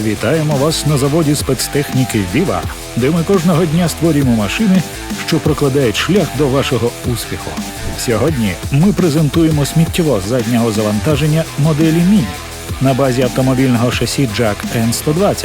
Вітаємо вас на заводі спецтехніки Віва, де ми кожного дня створюємо машини, що прокладають шлях до вашого успіху. Сьогодні ми презентуємо сміттєво заднього завантаження моделі Міні на базі автомобільного шасі Jack N120,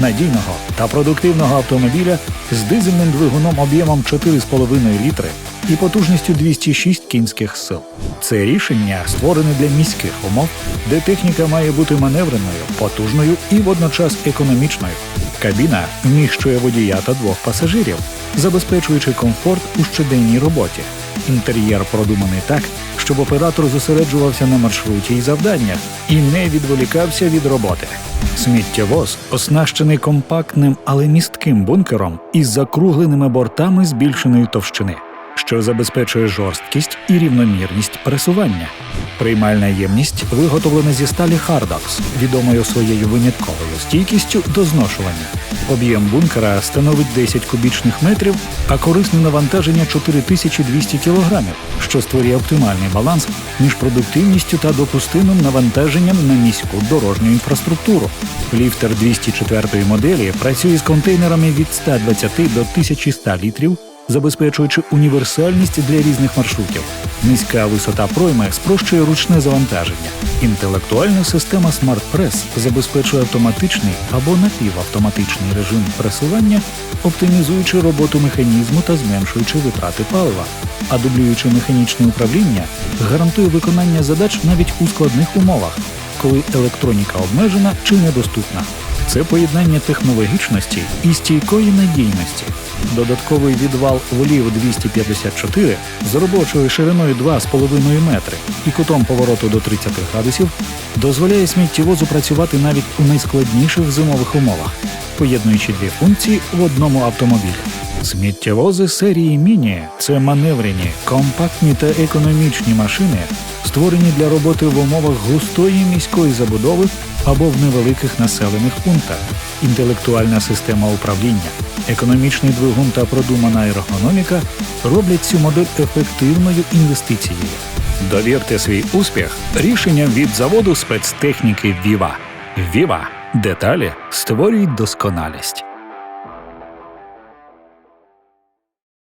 надійного та продуктивного автомобіля з дизельним двигуном об'ємом 4,5 літри і потужністю 206 кінських сил. Це рішення створене для міських умов, де техніка має бути маневреною, потужною і водночас економічною. Кабіна вміщує водія та двох пасажирів, забезпечуючи комфорт у щоденній роботі. Інтер'єр продуманий так, щоб оператор зосереджувався на маршруті і завданнях і не відволікався від роботи. Сміттєвоз оснащений компактним, але містким бункером із закругленими бортами збільшеної товщини, що забезпечує жорсткість і рівномірність пересування. Приймальна ємність виготовлена зі сталі Хардакс, відомою своєю винятковою стійкістю до зношування. Об'єм бункера становить 10 кубічних метрів, а корисне навантаження 4200 кілограмів, що створює оптимальний баланс між продуктивністю та допустимим навантаженням на міську дорожню інфраструктуру. Ліфтер 204 моделі працює з контейнерами від 120 до 1100 літрів забезпечуючи універсальність для різних маршрутів. Низька висота пройми спрощує ручне завантаження. Інтелектуальна система SmartPress забезпечує автоматичний або напівавтоматичний режим пресування, оптимізуючи роботу механізму та зменшуючи витрати палива. А дублюючи механічне управління, гарантує виконання задач навіть у складних умовах, коли електроніка обмежена чи недоступна. Це поєднання технологічності і стійкої надійності. Додатковий відвал волів 254 з робочою шириною 2,5 метри і кутом повороту до 30 градусів дозволяє сміттєвозу працювати навіть у найскладніших зимових умовах, поєднуючи дві функції в одному автомобілі. Сміттєвози серії Міні це маневрені, компактні та економічні машини, створені для роботи в умовах густої міської забудови або в невеликих населених пунктах. Інтелектуальна система управління, економічний двигун та продумана ергономіка роблять цю модель ефективною інвестицією. Довірте свій успіх рішенням від заводу спецтехніки Віва. Віва деталі створюють досконалість.